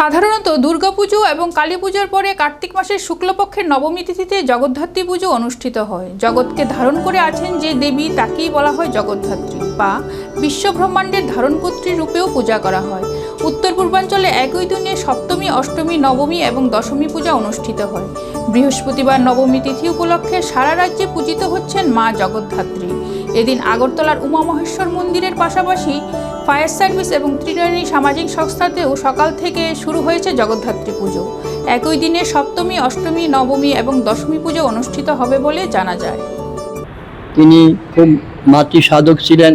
সাধারণত দুর্গাপুজো এবং কালী পুজোর পরে কার্তিক মাসের শুক্লপক্ষের নবমী তিথিতে জগদ্ধাত্রী পুজো অনুষ্ঠিত হয়। জগৎকে ধারণ করে আছেন যে দেবী, তাকেই বলা হয় জগদ্ধাত্রী বা বিশ্বব্রহ্মাণ্ডের ধারণকর্ত্রী রূপেও পূজা করা হয়। উত্তর পূর্বাঞ্চলে একই দিনে সপ্তমী, অষ্টমী, নবমী এবং দশমী পূজা অনুষ্ঠিত হয়। বৃহস্পতিবার নবমী তিথি উপলক্ষে সারা রাজ্যে পূজিত হচ্ছেন মা জগদ্ধাত্রী। এদিন আগরতলার উমা মহেশ্বর মন্দিরের পাশাপাশি ফায়ার সার্ভিস এবং ত্রিনয়নী সামাজিক সংস্থাতেও সকাল থেকে শুরু হয়েছে জগদ্ধাত্রী পুজো। একই দিনে সপ্তমী, অষ্টমী, নবমী এবং দশমী পুজো অনুষ্ঠিত হবে বলে জানা যায়। তিনি খুব মাতৃ সাধক ছিলেন।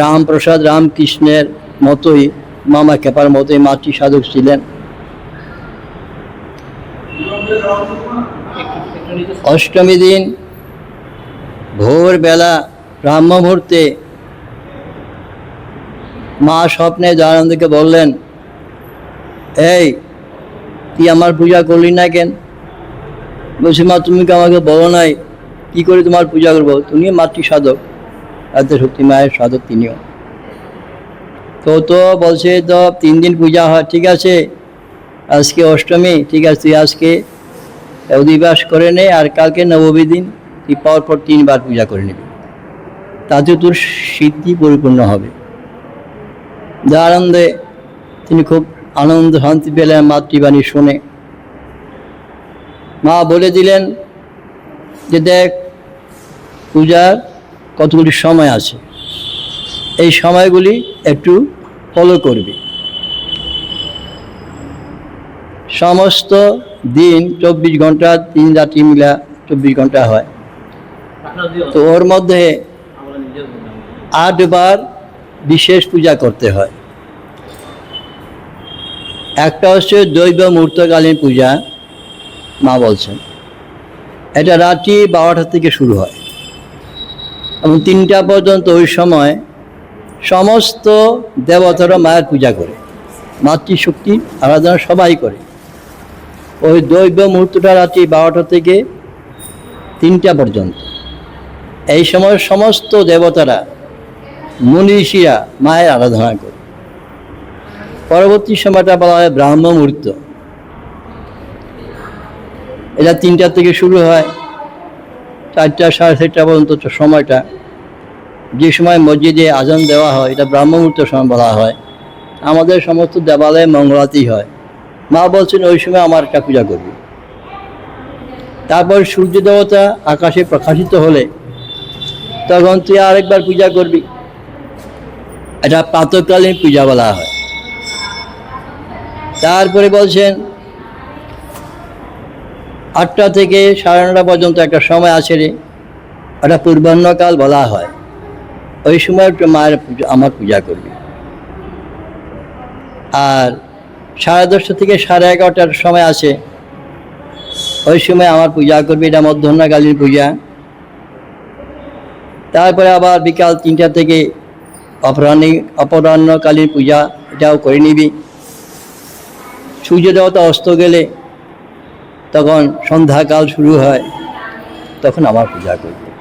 রামপ্রসাদ রামকৃষ্ণের মতোই, মামা খেপার মতোই মাতৃ সাধক ছিলেন। অষ্টমী দিন ভোরবেলা ব্রাহ্ম মুহূর্তে মা স্বপ্নে দয়ানন্দকে বললেন, এই, তুই আমার পূজা করলি না কেন? বলছি, মা, তুমি কি আমাকে বলো নাই? কি করে তোমার পূজা করব? তুমি মাতৃ সাধক এত শক্তি মায়ের সাধক তিনিও। তো তো বলছে, তো তিন দিন পূজা হয়, ঠিক আছে? আজকে অষ্টমী, ঠিক আছে, তুই আজকে অধিবাস করে নে আর কালকে নবমী দিন তুই পাওয়ার পর তিনবার পূজা করে নিবি। তাতে তোর সিদ্ধি পরিপূর্ণ হবে। আনন্দে তিনি খুব আনন্দ শান্তি পেলেন মাতৃবাণী শুনে। মা বলে দিলেন যে দেখ, পূজার কতগুলি সময় আছে। এই সময়গুলি একটু ফলো করবি। সমস্ত দিন চব্বিশ ঘণ্টা তিন রাত্রি মিলা চব্বিশ ঘণ্টা হয়। তো ওর মধ্যে আটবার বিশেষ পূজা করতে হয়। একটা হচ্ছে দৈব মুহূর্তকালীন পূজা, মা বলছেন। এটা রাত্রি বারোটা থেকে শুরু হয়। এবং তিনটা পর্যন্ত ওই সময় সমস্ত দেবতারা মায়ের পূজা করে। মাতৃশক্তি আরাধনা সবাই করে। ওই দৈব মুহূর্তটা রাত্রি বারোটা থেকে তিনটা পর্যন্ত। এই সময় সমস্ত দেবতারা মনীষীরা মায়ের আরাধনা করে। পরবর্তী সময়টা বলা হয় ব্রাহ্ম মুহূর্ত। এটা তিনটা থেকে শুরু হয়, চারটা সাড়ে চারটা পর্যন্ত সময়টা। যে সময় মসজিদে আজান দেওয়া হয়, এটা ব্রাহ্ম মুহূর্ত সময় বলা হয়। আমাদের সমস্ত দেবালয়ে মঙ্গলাতেই হয়। মা বলছেন, ওই সময় আমার একটা পূজা করবি। তারপর সূর্য দেবতা আকাশে প্রকাশিত হলে তখন তুই আরেকবার পূজা করবি। এটা প্রাতকালীন পূজা বলা হয়। তারপরে বলছেন, আটটা থেকে সাড়ে নটা পর্যন্ত একটা সময় আছে রে। ওটা পূর্বাহ্নকাল বলা হয়। ওই সময় একটু মায়ের আমার পূজা করবি। আর সাড়ে দশটা থেকে সাড়ে এগারোটার সময় আছে। ওই সময় আমার পূজা করবি, এটা মধ্যাহ্নকালীন পূজা। তারপরে আবার বিকাল তিনটা থেকে অপরাহ্ন, অপরাহ্নকালীন পূজা এটাও করে নিবি। সূর্যদেবতা অস্ত গেলে তখন সন্ধ্যাকাল শুরু হয়, তখন আবার পূজা করবে।